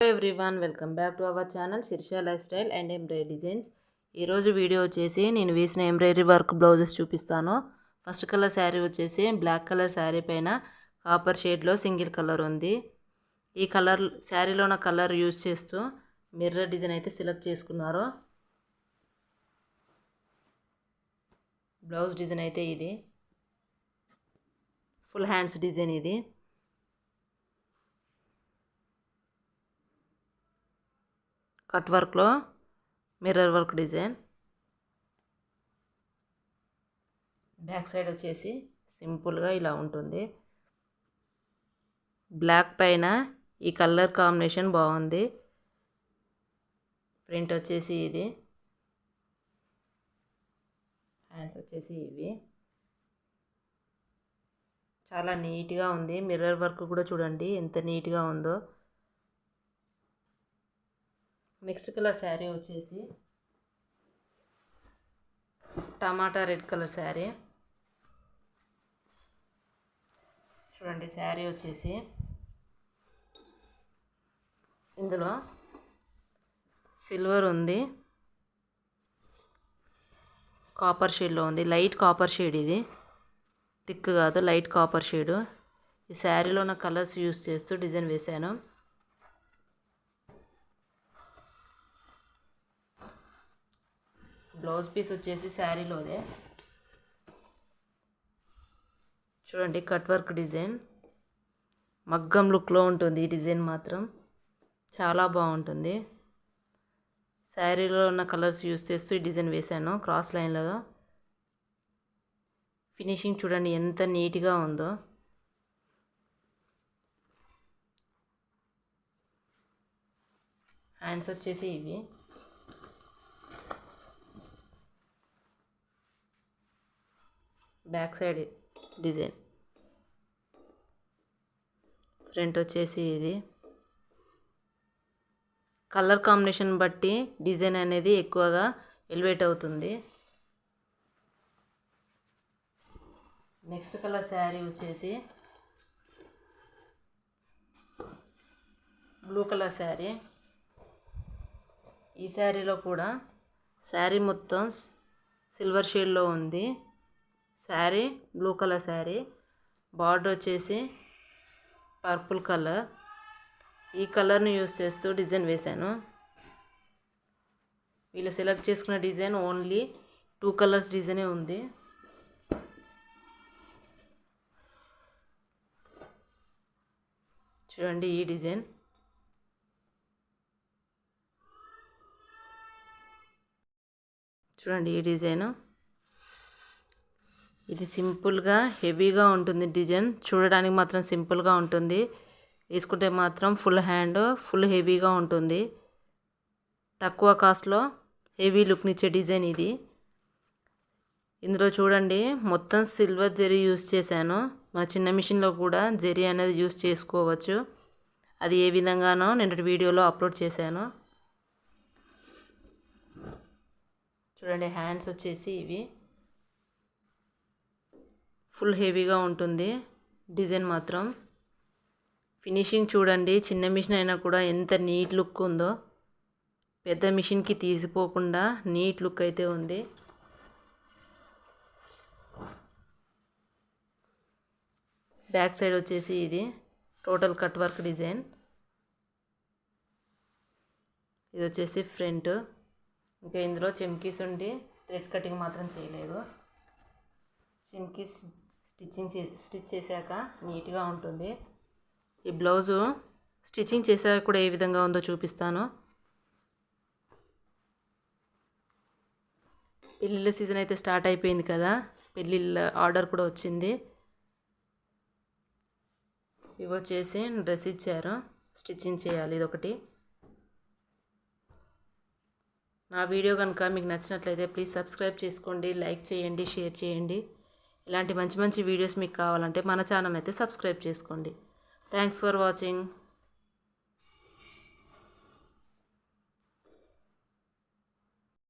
Hello everyone welcome back to our channel Shirsha life style and embroidery designs ఈరోజు video వచ్చేసి నేను వేసిన embroidery work blouses చూపిస్తాను. First colour sari వచ్చేసి black colour sari పైన కాపర్ షేడ్లో సింగిల్ కలర్ ఉంది. ఈ కలర్ శారీలో ఉన్న కలర్ యూజ్ చేస్తూ మిర్రర్ డిజైన్ అయితే సెలెక్ట్ చేసుకున్నారు. బ్లౌజ్ డిజైన్ అయితే ఇది. ఫుల్ హ్యాండ్స్ డిజైన్ ఇది. కట్ వర్క్లో mirror work design. Back side వచ్చేసి సింపుల్గా ఇలా ఉంటుంది. బ్లాక్ పైన ఈ కలర్ కాంబినేషన్ బాగుంది. ప్రింట్ వచ్చేసి ఇది. హ్యాండ్స్ వచ్చేసి ఇవి. చాలా నీట్గా ఉంది. మిర్రర్ వర్క్ కూడా చూడండి ఎంత నీట్గా ఉందో. నెక్స్ట్ కలర్ శారీ వచ్చేసి టమాటా రెడ్ కలర్ శారీ. చూడండి శారీ వచ్చేసి ఇందులో సిల్వర్ ఉంది. కాపర్ షేడ్లో ఉంది. లైట్ కాపర్ షేడ్ ఇది. థిక్ కాదు లైట్ కాపర్ షేడు. ఈ శారీలో ఉన్న కలర్స్ యూస్ చేస్తూ డిజైన్ వేశాను. బ్లౌజ్ పీస్ వచ్చేసి శారీలోదే. చూడండి కట్ వర్క్ డిజైన్. మగ్గం లుక్లో ఉంటుంది ఈ డిజైన్ మాత్రం. చాలా బాగుంటుంది. శారీలో ఉన్న కలర్స్ యూస్ చేస్తూ ఈ డిజైన్ వేశాను క్రాస్ లైన్లో. ఫినిషింగ్ చూడండి ఎంత నీట్గా ఉందో. హ్యాండ్స్ వచ్చేసి ఇవి. Back side design. ఫ్రంట్ వచ్చేసి ఇది. కలర్ కాంబినేషన్ బట్టి డిజైన్ అనేది ఎక్కువగా ఎలివేట్ అవుతుంది. నెక్స్ట్ కలర్ శారీ వచ్చేసి బ్లూ కలర్ శారీ. ఈ శారీలో కూడా శారీ మొత్తం సిల్వర్ షేడ్లో ఉంది. Sari blue colour sari. Border వచ్చేసి పర్పుల్ కలర్. ఈ కలర్ని యూస్ చేస్తూ డిజైన్ వేశాను. వీళ్ళు సెలెక్ట్ చేసుకున్న డిజైన్ ఓన్లీ టూ కలర్స్ డిజైనే ఉంది. చూడండి ఈ డిజైన్. చూడండి ఈ డిజైను. ఇది సింపుల్గా హెవీగా ఉంటుంది డిజైన్. చూడడానికి మాత్రం సింపుల్గా ఉంటుంది. వేసుకుంటే మాత్రం ఫుల్ హ్యాండ్ ఫుల్ హెవీగా ఉంటుంది. తక్కువ కాస్ట్లో హెవీ లుక్నిచ్చే డిజైన్ ఇది. ఇందులో చూడండి మొత్తం సిల్వర్ జెరీ యూస్ చేశాను. మన చిన్న మిషన్లో కూడా జెరీ అనేది యూస్ చేసుకోవచ్చు. అది ఏ విధంగానో నేను వీడియోలో అప్లోడ్ చేశాను. చూడండి హ్యాండ్స్ వచ్చేసి ఇవి. ఫుల్ హెవీగా ఉంటుంది డిజైన్ మాత్రం. ఫినిషింగ్ చూడండి చిన్న మిషన్ అయినా కూడా ఎంత నీట్ లుక్ ఉందో. పెద్ద మిషన్కి తీసిపోకుండా నీట్ లుక్ అయితే ఉంది. బ్యాక్ సైడ్ వచ్చేసి ఇది టోటల్ కట్ వర్క్ డిజైన్. ఇది వచ్చేసి ఫ్రంట్. ఇంకా ఇందులో చెమ్కీస్ ఉండి థ్రెడ్ కటింగ్ మాత్రం చేయలేదు. చెమ్కీస్ స్టిచ్చింగ్ స్టిచ్ చేశాక నీట్గా ఉంటుంది. ఈ బ్లౌజు స్టిచ్చింగ్ చేశాక కూడా ఏ విధంగా ఉందో చూపిస్తాను. పెళ్ళిళ్ళ సీజన్ అయితే స్టార్ట్ అయిపోయింది కదా పెళ్ళిళ్ళ ఆర్డర్ కూడా వచ్చింది. ఇవి వచ్చేసి డ్రెస్ ఇచ్చారు స్టిచ్చింగ్ చేయాలి ఇదొకటి. నా వీడియో కనుక మీకు నచ్చినట్లయితే ప్లీజ్ సబ్స్క్రైబ్ చేసుకోండి లైక్ చేయండి షేర్ చేయండి. ఇలాంటి మంచి మంచి వీడియోస్ మీకు కావాలంటే మన ఛానల్ అయితే సబ్స్క్రైబ్ చేసుకోండి. Thanks for watching